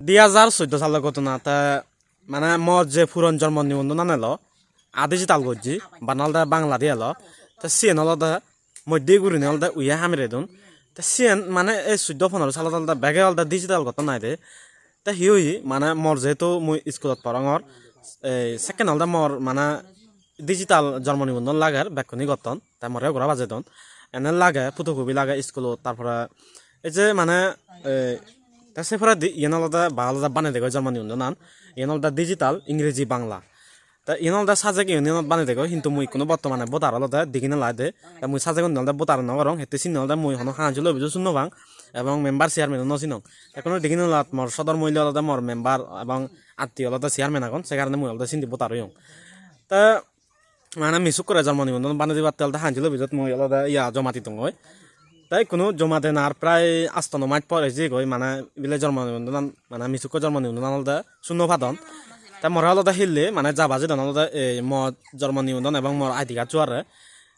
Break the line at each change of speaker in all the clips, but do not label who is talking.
দুই হাজার চোদ্দ সালের ঘটনা তা মানে মোর যে পুরন জন্ম নিবন্ধন আনেলো, আদি যে তাল গজি বানালদা বাংলা দিয়ে এলো তা সিএন হলদা মধ্যে ঘুরি হলদা উইয়া হামিরে দুন। তা সিএন মানে এই চোদ্দ পনেরো সালত হলদা বেগে হলদা ডিজিটাল ঘটনা দে। তা হই মানে মোর যেহেতু মই স্কুলত পড়াঙর এই সেকেন্ড হলদা মোর মানে ডিজিটাল জন্ম নিবন্ধন লাগার ব্যাকুনি গতন তাই মরে ঘোরা বাজে দন। এনে লাগে ফটোকপি লাগে স্কুলত তারপরে এই যে মানে তা সেফরা ইয়েন আলাদা বা আলাদা বানাই দেখো জন্ম নিবন্ধন আন ইয়েন আলাদা ডিজিটাল ইংরেজি, বাংলা। তা ইয়েন আলাদা সাজে কি ইয়েন বানাই দেখো কিন্তু মুই কোনো বর্তমানে বোতার আলাদা দিকিনে লাই দে। তা মুই সাজে কোন আলাদা বোতার নগরং হেতে চিন আলাদা মুই হনো হাঁজুল অভিযোগ শূন্য বাং এবং মেম্বার চেয়ারম্যান নচিন এখন দিকিনে লাত মোর সদর মূল্য আলাদা মোর মেম্বার এবং আত্মীয় আলাদা চেয়ারম্যান এখন সে কারণে মুই আলাদা চিন্তি বোতার হইং তা মানে মিসুক করে জন্ম নিবন্ধন বানাই দিবার তেলটা হাঁজিল অভিযোগ, মুই আলাদা ইয়া জমা দিতং হয় তাই কোনো জমা দেন আর প্রায় আস্তন মাইট পরে যে গই মানে বিলে জন্ম নিবন্ধন মানে মিসুক জন্ম নিবন্ধন আলাদা শূন্য ফাদন তাই মরা আলাদা হিললে মানে যাবা যে আলাদা এই মর জন্ম নিবন্ধন এবং মর আইডি কার্ড চুয়ারে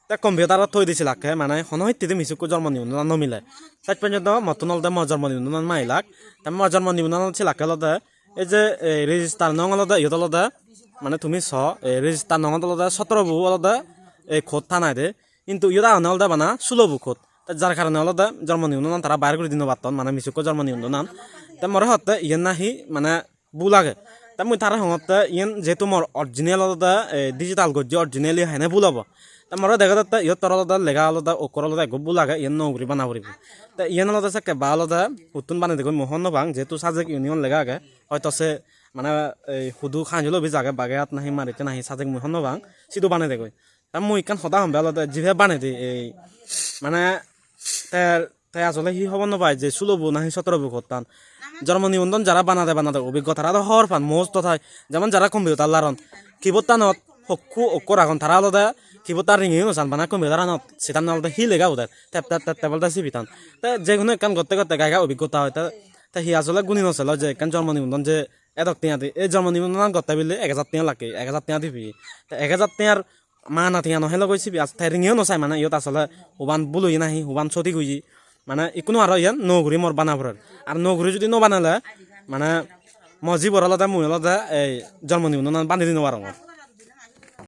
তা কম্পিউটারত থৈ দিছিল আখে মানে হনহিত্যে মিসুক জন্ম নিবন্ধন নমিলে। তাই পর্যন্ত মতন আলাদা মর জন্ম নিবন্ধন মাইলাক। তাই মর জন্ম নিবন্ধন ছিল আখে আলাদা এই যে রেজিস্টার নং আলাদা ইহত আলাদা মানে তুমি ছ রেজিস্টার নং আলাদা সতেরো বু আলাদা এই খোদ থানায় দে কিন্তু আনা আলাদা বানা ষোলো বু খোদ। যার কারণে আলাদা জন্ম নিবন্ধন তারা বাইরে করে দিন পারতন মানে মিসুক জন্ম নিবন্ধন তা মরে হতে ইয়ে নাহি মানে বু লাগে তা মুই তারা হতে ইয়েন যেহেতু মোর অরিজিনাল আলাদা ডিজিটাল গজ্জি অরিজিনালি হেনে ভুল হব। তা মরে দেখা যাতে ইয়ত তোর আলাদা লেগা আলাদা ওকর আলাদা গব্বু লাগে ইয়েন নৌকরি বানা করিব। তা ইয়েন আলাদা চাকে বা আলাদা হুতুন বানাই দেখুন মোহন বাং, যেহেতু সাজেক ইউনিয়ন লেগা আগে, হয়তো সে মানে এই সুদু খাঁজিলো বি জাগে বাগেয়াত নাহি মারিতে নাহি, সাজেক মোহন বাং, সিধু বানাই দেখুন তা মুই ইকান সদা হম আলাদা জিভে বানাই দি, এই মানে তার তাই আসলে সি হব নাপায় যে ষোলোবু নাহি সতেরোবু করতাম জন্ম নিবন্ধন যারা বানাতে বানাতে অভিজ্ঞতা তারা হর পান। মোজ তথায় যেমন যারা কম্পিউটার লারন কিবোর্ড টানত হকু অক্কর এখন তারা আলাদা কিবোর্ড তার রিঙিও নচান বানা কম্পিউটার আনত। সেটান আলাদা হি লেগা ওদের ট্যাপ ট্যাপ ট্যাপ ট্যাপলটা সিবিতান তা যে কোনো কান করতে করতে গায়গা অভিজ্ঞতা হয়। তা হি আসলে গুণি নছিল যে কান জন্ম নিবন্ধন যে এদক টিয়া দি এই জন্ম নিবন্ধন করতে বিলে এক হাজার টিয়া লাগে, এক হাজার টিয়া দিবি এক হাজার টিয়ার মা আঠি আনো হেলে কৈছে বিয়া ঠাইৰিঙেও নচাই মানে ইয়াত আচলতে শুবান বুলহি নাহি শুবান চতি গুজি মানে ইকোনো আৰু ইয়াত ন ঘূৰি মোৰ বানাবোৰত আৰু ন ঘূৰি যদি নবানালে মানে মজি বৰালতে মহিলাতে এই জন্ম দিব নান বান্ধি দিব পাৰোঁ মোৰ